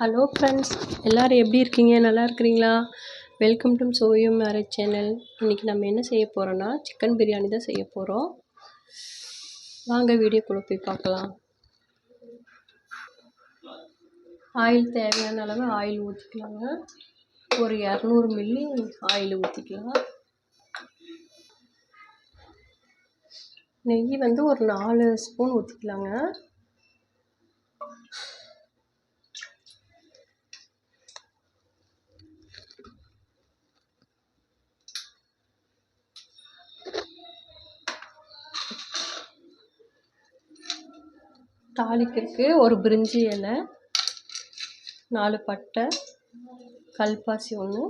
Hello friends எல்லோரும் எப்படி இருக்கீங்க? நல்லா இருக்கிறீங்களா? Welcome to Soyam marriage channel இன்றைக்கி நம்ம என்ன செய்ய போகிறோன்னா சிக்கன் பிரியாணி தான் செய்ய போகிறோம் வாங்க வீடியோக்குள்ளே போய் பார்க்கலாம். ஆயில் தேவையான அளவு ஆயில் ஊற்றிக்கலாங்க ஒரு இரநூறு மில்லி ஆயில் ஊற்றிக்கலாம் நெய் வந்து ஒரு நாலு ஸ்பூன் ஊற்றிக்கலாங்க தாளிக்கிறதுக்கு ஒரு பிரிஞ்சி இலை நாலு பட்டை கல்பாசி ஒன்று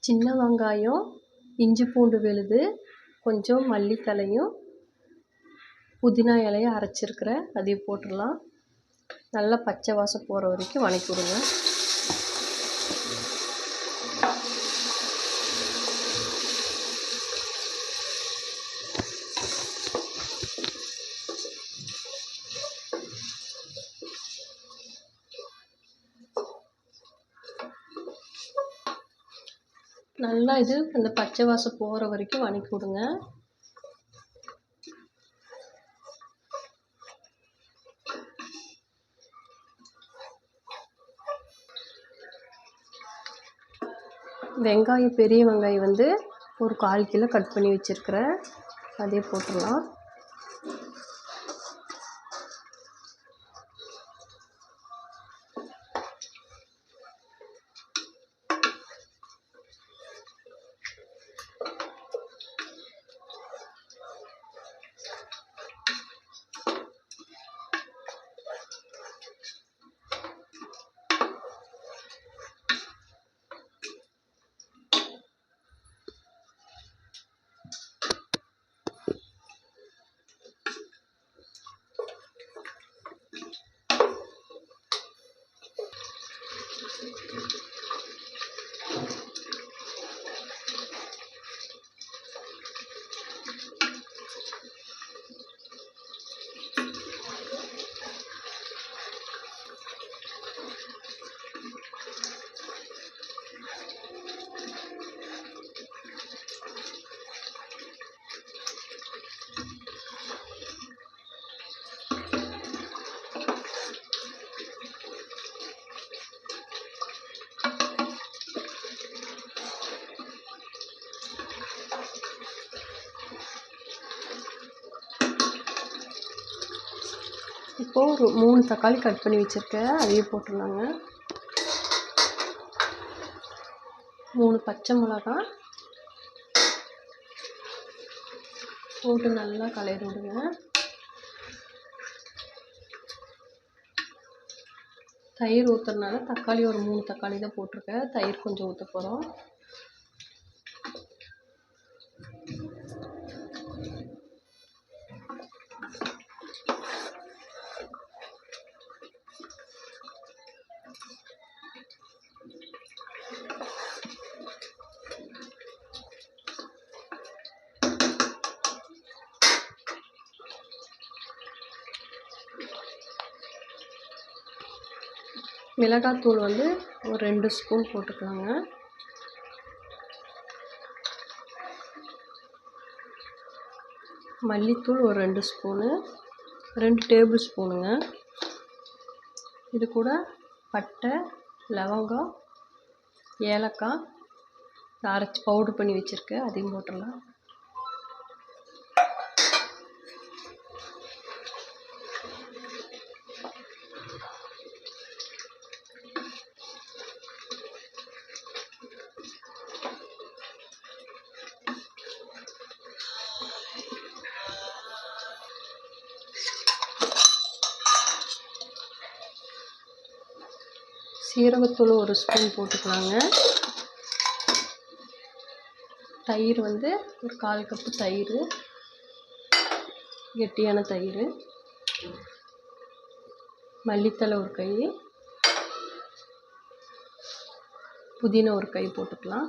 சின்ன வெங்காயம் இஞ்சி பூண்டு விழுது கொஞ்சம் மல்லித்தலையும் புதினா இலையும் அரைச்சிருக்கிறேன். அதையும் போட்டுடலாம். நல்லா பச்சை வாசம் போகிற வரைக்கும் வதக்கி விடுங்க. நல்லா இது அந்த பச்சை வாசம் போகிற வரைக்கும் வதக்கி விடுங்க. வெங்காயம் பெரிய வெங்காயம் வந்து ஒரு கால் கிலோ கட் பண்ணி வச்சுருக்குறேன். அதே போட்டுடலாம். இப்போது ஒரு மூணு தக்காளி கட் பண்ணி வச்சுருக்கேன். அதையும் போட்டுடலாங்க மூணு பச்சை மிளகா. போட்டு நல்லா கலரி விடுங்க. தயிர் ஊற்றுறதுனால தக்காளி ஒரு மூணு தக்காளி தான் போட்டிருக்கேன். தயிர் கொஞ்சம் ஊற்ற போகிறோம் மிளகாத்தூள் வந்து ஒரு ரெண்டு ஸ்பூன் போட்டுக்கலாங்க. மல்லித்தூள் ஒரு ரெண்டு ஸ்பூனு ரெண்டு டேபிள் ஸ்பூனுங்க. இது கூட பட்டை லவங்கம் ஏலக்காய் அரைச்சி பவுட்ரு பண்ணி வச்சுருக்கேன் அதையும் போட்டுடலாம். சீரகத்தூள் ஒரு ஸ்பூன் போட்டுக்கலாங்க. தயிர் வந்து ஒரு கால் கப்பு தயிர் கெட்டியான தயிர் மல்லித்தலை ஒரு கை புதினா ஒரு கை போட்டுக்கலாம்.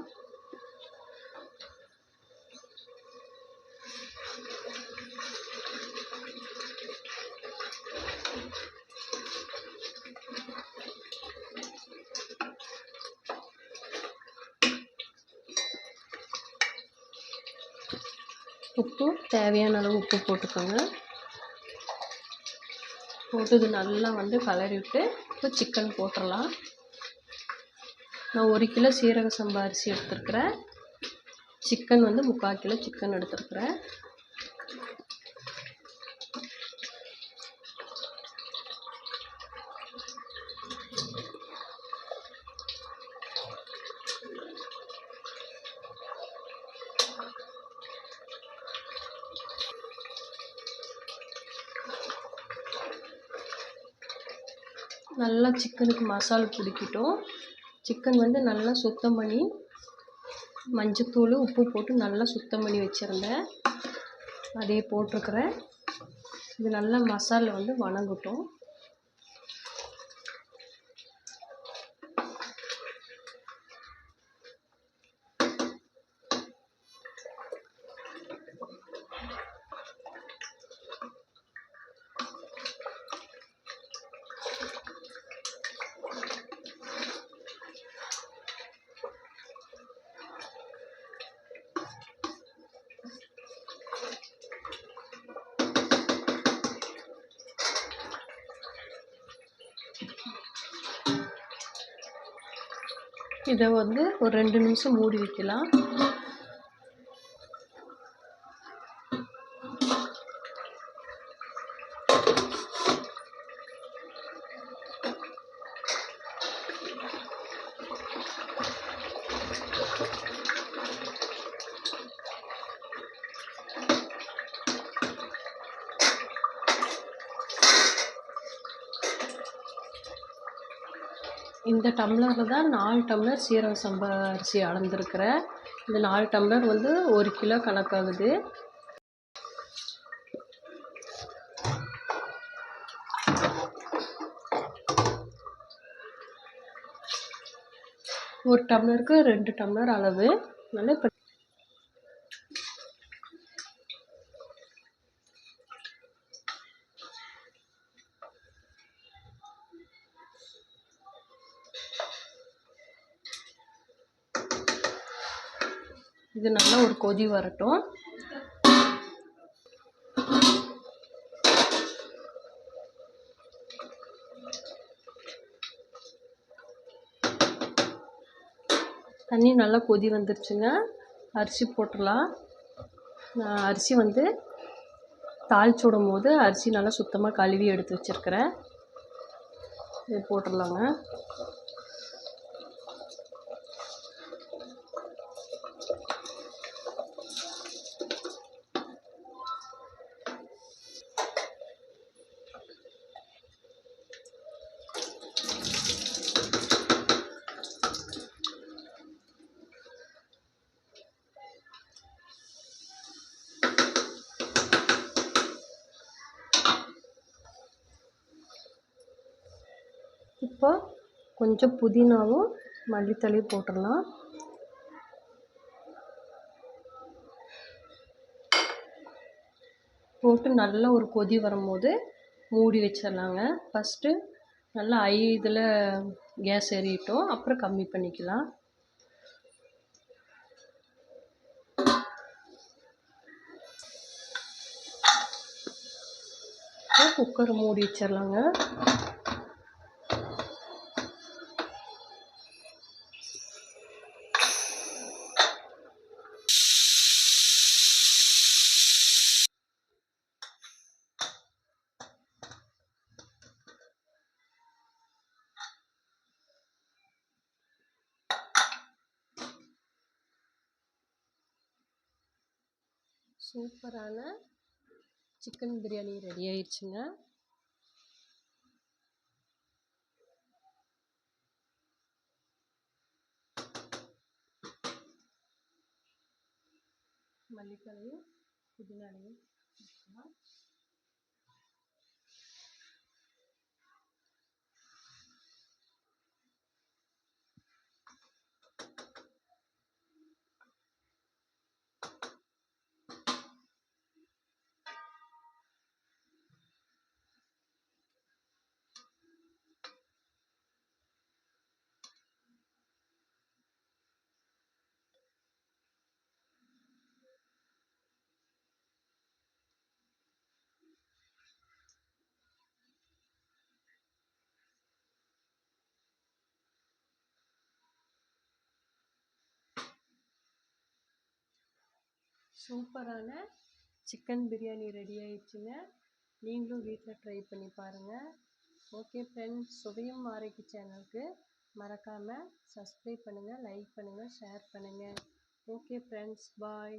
உப்பு தேவையான அளவு உப்பு போட்டுக்கோங்க. போட்டு இது நல்லா வந்து கலரி விட்டு இப்போ சிக்கன் போட்டுடலாம் நான் ஒரு கிலோ சீரக சம்பா அரிசி எடுத்துருக்குறேன். சிக்கன் வந்து முக்கால் கிலோ சிக்கன் எடுத்துருக்கிறேன். நல்லா சிக்கனுக்கு மசால் பிடிக்கட்டும் சிக்கன் வந்து நல்லா சுத்தம் பண்ணி மஞ்சத்தூள் உப்பு போட்டு நல்லா சுத்தம் பண்ணி வச்சுருந்தேன். அதையே போட்டிருக்குறேன். இது நல்லா மசாலா வந்து வணங்கட்டும். இதை வந்து ஒரு ரெண்டு நிமிஷம் மூடி வைக்கலாம். இந்த டம்ளரில் தான் நாலு டம்ளர் சீரக சம்பா அரிசி அளந்துருக்கிறேன் இந்த நாலு டம்ளர் வந்து ஒரு கிலோ கணக்காகுது. ஒரு டம்ளருக்கு ரெண்டு டம்ளர் அளவு. அதனால் இப்போ இது நல்லா ஒரு கொதி வரட்டும். தண்ணி நல்லா கொதி வந்துருச்சுங்க. அரிசி போட்டுடலாம். அரிசி வந்து தாளிச்சு விடும் போது அரிசி நல்லா சுத்தமாக கழுவி எடுத்து வச்சுருக்கிறேன். இது போட்டுடலாங்க. இப்போ கொஞ்சம் புதினாவும் மல்லித்தழையும் போட்டுடலாம். போட்டு நல்லா ஒரு கொதி வரும்போது மூடி வச்சிடலாங்க. ஃபஸ்ட்டு நல்லா ஐ இதில் கேஸ் ஏறிட்டோம். அப்புறம் கம்மி பண்ணிக்கலாம். குக்கர் மூடி வச்சிடலாங்க. சூப்பரான சிக்கன் பிரியாணி ரெடி ஆயிடுச்சுங்க மல்லித்தலையும் புதினாலையும் சூப்பரான சிக்கன் பிரியாணி ரெடி ஆயிடுச்சுங்க. நீங்களும் வீட்டில் ட்ரை பண்ணி பாருங்கள் ஓகே ஃப்ரெண்ட்ஸ் சுவையும் ஆரோக்கிய சேனலுக்கு மறக்காமல் சப்ஸ்கிரைப் பண்ணுங்கள் லைக் பண்ணுங்கள் ஷேர் பண்ணுங்கள் ஓகே ஃப்ரெண்ட்ஸ் பாய்